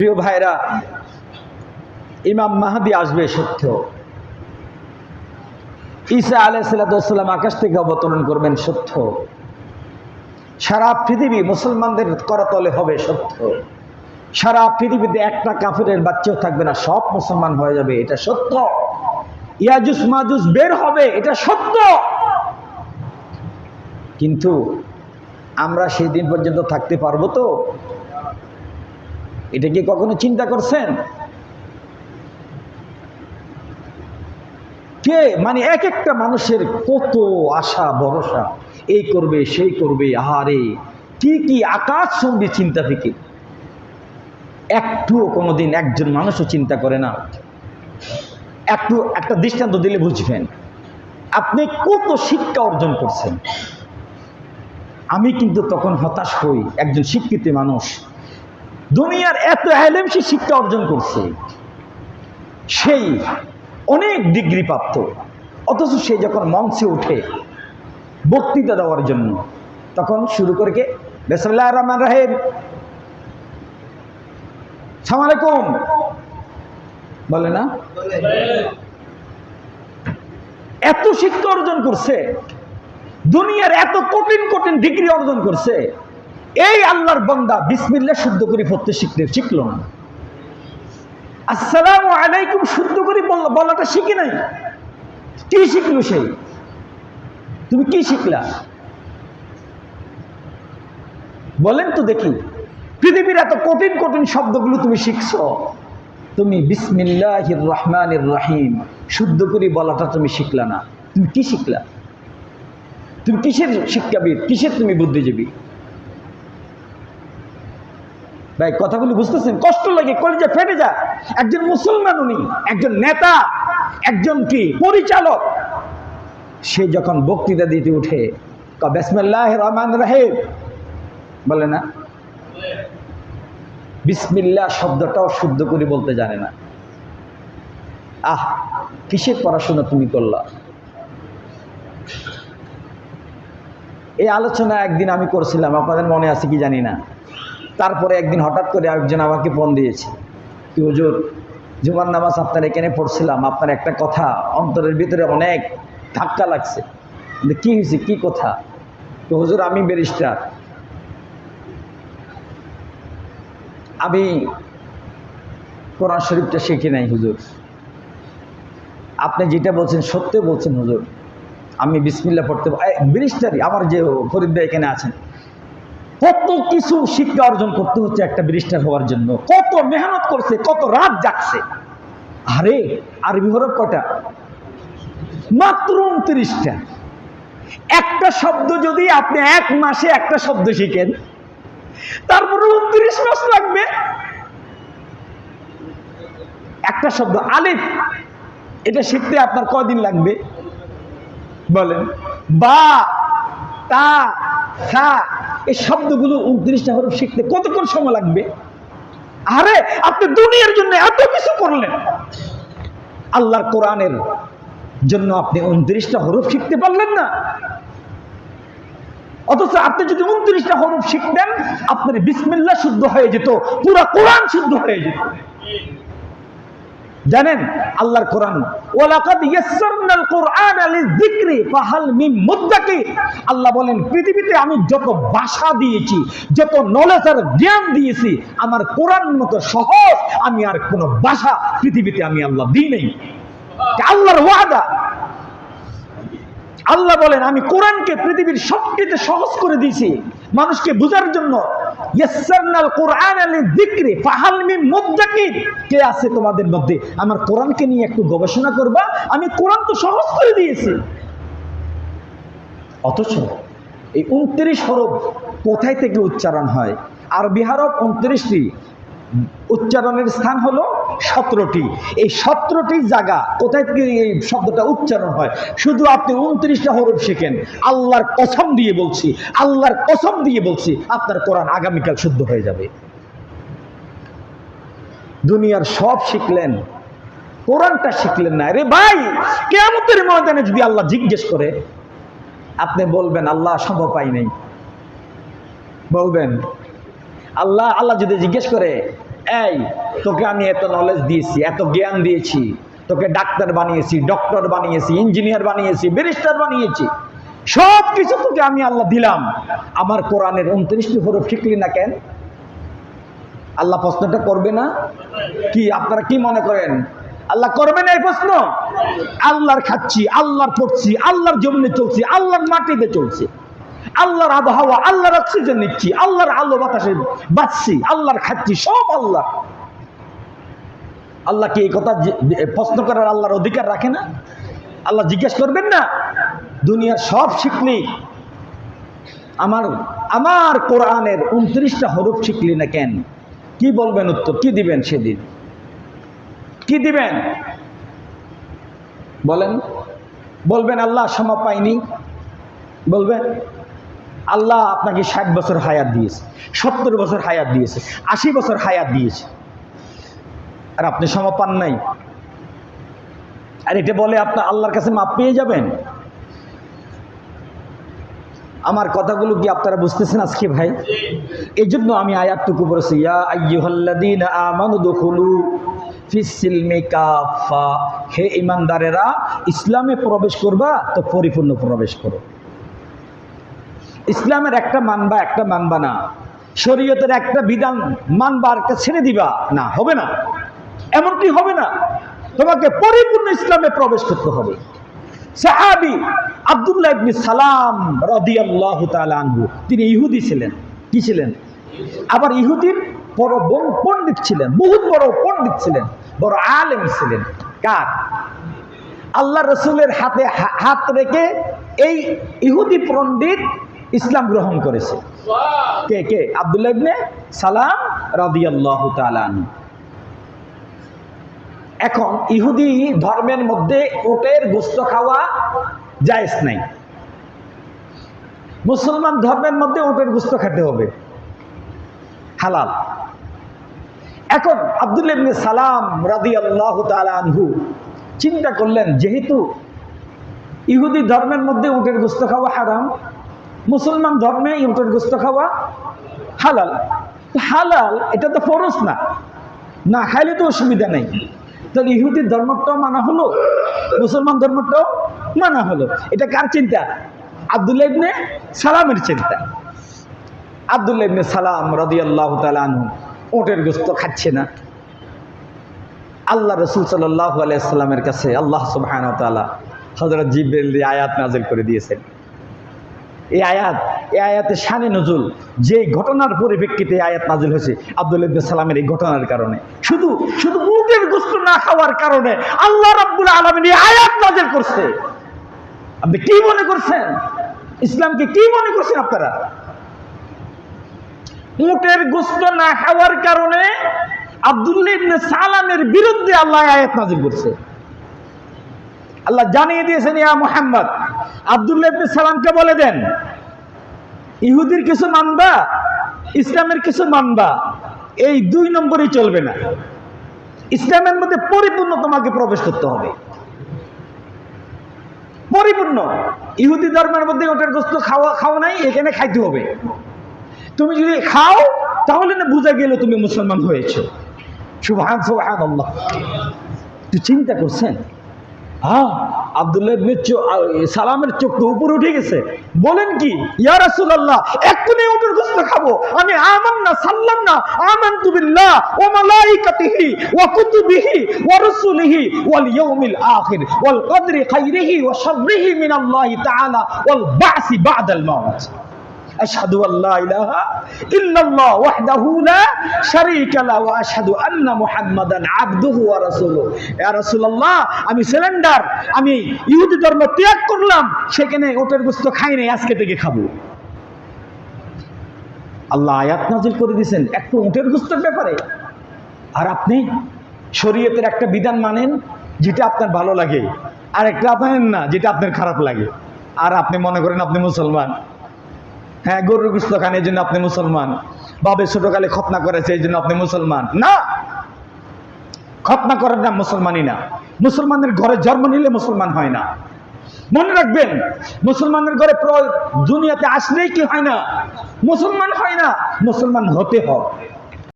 প্রিয় ভাইরা, ইমাম মাহাদি আসবে সত্য ঈসা আলাইসাল্লাম আকাশ থেকে অবতরণ করবেন সত্য সারা পৃথিবী মুসলমানদের করতলে হবে সত্য সারা পৃথিবীতে একটা কাফেরের বাচ্চাও থাকবে না, সব মুসলমান হয়ে যাবে, এটা সত্য। ইয়াজুস মাজুস বের হবে, এটা সত্য। কিন্তু আমরা সেই দিন পর্যন্ত থাকতে পারব তো? এটা কি কখনো চিন্তা করছেন? কে? মানে এক একটা মানুষের কত আশা, ভরসা, এই করবে, সেই করবে, আহারে, কি কি আকাশ সঙ্গে চিন্তা ফিকির একটুও কোনোদিন একজন মানুষও চিন্তা করে না। একটু একটা দৃষ্টান্ত দিলে বুঝবেন, আপনি কত শিক্ষা অর্জন করছেন। আমি কিন্তু তখন হতাশ হই, একজন শিক্ষিত মানুষ। দুনিয়ার এত এলেম সে শিক্ষা অর্জন করছে। সেই অনেক ডিগ্রি প্রাপ্ত, অথচ সে যখন মঞ্চে ওঠে বক্তৃতা দেওয়ার জন্য, তখন শুরু করে কে? বেসমিল্লাহ রহমান রাহেম। সালাম আলাইকুম। বলে না? এত শিক্ষা অর্জন করছে, দুনিয়ার এত কঠিন কঠিন ডিগ্রি অর্জন করছে এই আল্লাহর বন্দা বিসমিল্লা শুদ্ধ করে পড়তে শিখতে শিখলো না। আসসালাম আলাইকুম শুদ্ধ করে বলাটা শিখি নাই। কি শিখলো সেই তুমি কি শিখলা? বলেন তো দেখি। পৃথিবীর এত কঠিন কঠিন শব্দগুলো তুমি শিখছো। তুমি বিসমিল্লাহ রহমান রাহিম, শুদ্ধ করে বলাটা তুমি শিখলা না। তুমি কি শিখলা? তুমি কিসের শিক্ষাবিদ? কিসের তুমি বুদ্ধিজীবী? ভাই, কথাগুলি বুঝতেছেন? কষ্ট লাগে, কলেজে ফেটে যা একজন মুসলমান উনি, একজন নেতা, একজন কি? পরিচালক। সে যখন বক্তৃতা দিতে উঠে বেসমিল্লাহ রহমান রাহেব বলে না? বিসমিল্লাহ শব্দটাও শুদ্ধ করে বলতে জানে না। আহ, কিসের পড়াশোনা তুমি করলা? এই আলোচনা একদিন আমি করছিলাম, আপনাদের মনে আছে কি জানি না। তারপরে একদিন হঠাৎ করে একজন আমাকে ফোন দিয়েছে কি, হুজুর, জুমার নামাজ আপনার এখানে পড়ছিলাম, আপনার একটা কথা, অন্তরের ভিতরে অনেক ধাক্কা লাগছে। কি হয়েছে, কি কথা? তো হুজুর, আমি ব্যারিস্টার। আমি কোরআন শরীফটা শিখি নাই, হুজুর। আপনি যেটা বলছেন সত্য বলছেন, হুজুর। আমি বিসমিল্লা পড়তে ব্যারিস্টারই, আমার যে ফরিদ এখানে আছেন। কত কিছু শিক্ষা অর্জন করতে হচ্ছে একটা ব্যারিস্টার হওয়ার জন্য। কত মেহনত করছে, কত রাত জাগছে। আরে, আরবি হরফ কটা মাত্র উনত্রিশটা। একটা শব্দ যদি আপনি এক মাসে একটা শব্দ শিখেন, তারপরে উনত্রিশ মাস লাগবে। একটা শব্দ, আলিফ, এটা শিখতে আপনার কদিন লাগবে? বলেন, বা, তা এই শব্দগুলো উনত্রিশটা হরফ শিখতে কতক্ষণ সময় লাগবে? আরে, আপনি দুনিয়ার জন্য এত কিছু করলেন। আল্লাহর কোরআনের জন্য আপনি উনত্রিশটা হরফ শিখতে পারলেন না। অথচ আপনি যদি উনত্রিশটা হরফ শিখতেন, আপনার বিসমিল্লা শুদ্ধ হয়ে যেত, পুরা কোরআন শুদ্ধ হয়ে যেত। জানেন আল্লাহর কোরআন, ওয়ালাকাদ ইয়াসসারনাল কোরআন লিযিকরি ফাহাল মিন মুদ্দাকির আল্লাহ বলেন, পৃথিবীতে আমি যত ভাষা দিয়েছি, যত নলেজ আর জ্ঞান দিয়েছি, আমার কোরআন মতো সহজ আমি আর কোন ভাষা পৃথিবীতে আমি আল্লাহ দিই নাই। আল্লাহর ওয়াদা। আল্লাহ বলেন, আমি কোরআনকে পৃথিবীর সবচেয়ে সহজ করে দিয়েছি। মানুষকে বোঝার জন্য কে আছে তোমাদের মধ্যে? আমার কোরআনকে নিয়ে একটু গবেষণা করবা, আমি কোরআন তো সহজ করে দিয়েছি। অথচ এই উনত্রিশ হরফ কোথায় থেকে উচ্চারণ হয়? আর বিহারব উনত্রিশটি উচ্চারণের স্থান হলো সতেরোটি। এই সতেরোটি জায়গা, কোথায় থেকে এই শব্দটা উচ্চারণ হয়? শুধু আপনি উনত্রিশটা হরফ শেখেন। আল্লাহর কসম দিয়ে বলছি, আল্লাহর কসম দিয়ে বলছি, আপনার কোরআন আগামীকাল শুদ্ধ হয়ে যাবে। দুনিয়ার সব শিখলেন, কোরআনটা শিখলেন না। রে ভাই কেমতের ময়দানে যদি আল্লাহ জিজ্ঞেস করে, আপনি বলবেন, আল্লাহ সম্ভব পাই নাই। বলবেন, আল্লাহ আল্লাহ যদি জিজ্ঞেস করে এই, তোকে আমি এত নলেজ দিয়েছি, এত জ্ঞান দিয়েছি, তোকে ডাক্তার বানিয়েছি ডক্টর বানিয়েছি ইঞ্জিনিয়ার বানিয়েছি ব্যারিস্টার বানিয়েছি সব কিছু তোকে আমি আল্লাহ দিলাম। আমার কোরআনের উনত্রিশটি হরফ শিখলি না কেন? আল্লাহ প্রশ্নটা করবে না? কি, আপনারা কি মনে করেন? আল্লাহ করবে না এই প্রশ্ন? আল্লাহর খাচ্ছি, আল্লাহর পড়ছি, আল্লাহর জমিনে চলছি, আল্লাহর মাটিতে চলছি। আল্লাহর আবহাওয়া, আল্লাহর অক্সিজেন নিচ্ছি, আল্লাহর আলো বাতাসে বাঁচছি, আল্লাহর খাচ্ছি সব আল্লাহ। আল্লাহ কি এই কথা প্রশ্ন করার আল্লাহর অধিকার রাখে না? আল্লাহ জিজ্ঞেস করবেন না? দুনিয়ার সব শিখলি আমার আমার কোরআনের উনত্রিশটা হরফ শিখলি না কেন? কি বলবেন উত্তর? কি দিবেন সেদিন? কি দিবেন? বলেন। বলবেন, আল্লাহ সময় পাইনি। বলবেন আল্লাহ আপনাকে ষাট বছর হায়াত দিয়েছে, সত্তর বছর হায়াত দিয়েছে, আশি বছর হায়াত দিয়েছে। আর আপনি সময় পান নাই। আর এটা বলে আপনার আল্লাহর কাছে মাপ পেয়ে যাবেন। আমার কথাগুলো কি আপনারা বুঝতেছেন আজকে ভাই? এই জন্য আমি আয়াতটুকু বলেছি হে ইমানদারেরা, ইসলামে প্রবেশ করবা তো পরিপূর্ণ প্রবেশ করো। ইসলামের একটা মানবা একটা মানবা না। শরীয়তের একটা বিধান মানবা একটা ছেড়ে দিবা না, হবে না। এমনটি হবে না। তোমাকে পরিপূর্ণ ইসলামে প্রবেশ করতে হবে। সাহাবি আব্দুল্লাহ ইবনে সালাম রাদিয়াল্লাহু আনহু, তিনি ইহুদি ছিলেন। কি ছিলেন? আবার ইহুদির বড় বড় পণ্ডিত ছিলেন, বহুত বড় পণ্ডিত ছিলেন, বড় আলেম ছিলেন। কার? আল্লাহ রসুলের হাতে হাত রেখে এই ইহুদি পণ্ডিত ইসলাম গ্রহণ করেছে। কে কে? আব্দুল্লাহ ইবনে সালাম রাদিয়াল্লাহু তাআলা এখন ইহুদি ধর্মের মধ্যে ওটের গোস্ত খাওয়া জায়েজ নাই। মুসলমান ধর্মের মধ্যে ওটের গোস্ত খেতে হবে। হালাল। এখন আব্দুল ইবনে সালাম রাদি আল্লাহ আনহু চিন্তা করলেন, যেহেতু ইহুদি ধর্মের মধ্যে উটের গোস্ত খাওয়া হারাম মুসলমান ধর্মে উটের গোস্ত খাওয়া হালাল। হালাল, এটা তো ফরজ না। না খাইলে তো অসুবিধা নেই। তাহলে ইহুদির ধর্মটাও মানা হলো, মুসলমান ধর্মটাও মানা হলো। এটা কার চিন্তা? আবদুল্লাহ ইবনে সালামের চিন্তা। আবদুল্লাহ ইবনে সালাম রাদিয়াল্লাহু তাআলা আনহু ওটের গোস্ত খাচ্ছে না। আল্লাহ রসুল সাল্লাল্লাহু আলাইহি সাল্লামের কাছে আল্লাহ তাআলা হযরত জিবরিল আয়াত নাযিল করে দিয়েছেন। এই আয়াত, এই আয়াতে শানে নজুল, যে ঘটনার পরিপ্রেক্ষিতে আয়াত নাজিল হয়েছে, আব্দুল ইবনে সালামের এই ঘটনার কারণে। শুধু শুধু উটের গোস্ত না খাওয়ার কারণে আল্লাহ রাব্বুল আলামিন এই আয়াত নাজিল করছে। আপনি কি মনে করছেন? ইসলামকে কি মনে করছেন আপনারা? উটের গোস্ত না খাওয়ার কারণে আব্দুল্লাহ ইবনে সালামের বিরুদ্ধে আল্লাহ আয়াত নাজিল করছে। আল্লাহ জানিয়ে দিয়েছেন, ইয়া মুহাম্মদ আব্দুল্লাহ ইবনে সালামকে বলে দেন, ইহুদির কিছু মানবা, ইসলামের কিছু মানবা, এই দুই নম্বরই চলবে না। ইসলামের মধ্যে পরিপূর্ণ তোমাকে প্রবেশ করতে হবে। পরিপূর্ণ। ইহুদি ধর্মের মধ্যে ওটার গোস্ত খাওয়া খাওয়া নাই, এখানে খাইতে হবে। তুমি যদি খাও, তাহলে না বোঝা গেল তুমি মুসলমান হয়েছো। সুবহান সুবহান আল্লাহ। তুই চিন্তা করছেন? হ্যাঁ আব্দুল্লাহ সালামের চোখটা উপরে উঠে গেছে। বলেন কি, ইয়া রাসুল্লাহ এক্ষুনি উটের গোস্ত খাব। আমি আমান না সাল্লাম না বিল্লাহ ওয়া মালাইকাতিহি ওয়া কুতুবিহি ওয়া রুসুলিহি ওয়াল আখির ওয়াল কদরি খাইরিহি শাররিহি মিনাল্লাহি তাআলা ওয়াল বা'সি বা'দাল মাউত। আশহাদু আল্লা ইলাহা ইল্লাল্লাহ ওয়াহদাহু লা শারীকা লা ওয়া আশহাদু আন্না মুহাম্মাদান আবদুহু ওয়া রাসূলুহু। ইয়া রাসূলুল্লাহ, আমি সিলিন্ডার, আমি ইহুদি ধর্ম ত্যাগ করলাম, সেখানে ওটার গোস্ত খাই নাই, আজকে থেকে খাব। আল্লাহ আয়াত নাজিল করে দিয়েছেন, একটু উঠের গোস্তের ব্যাপারে। আর আপনি শরীয়তের একটা বিধান মানেন, যেটা আপনার ভালো লাগে আর একটা আপনার না, যেটা আপনার খারাপ লাগে। আর আপনি মনে করেন আপনি মুসলমান। হ্যাঁ গরুর গুস্ত খান, এই জন্য আপনি মুসলমান। বাবে ছোটকালে খতনা করেছে, এই জন্য আপনি মুসলমান। না! খতনা করার নাম মুসলমানই না। মুসলমানের ঘরে জন্ম নিলে মুসলমান হয় না। মনে রাখবেন মুসলমানের ঘরে দুনিয়াতে আসলেই কি হয় না? মুসলমান হয় না, মুসলমান হতে হয়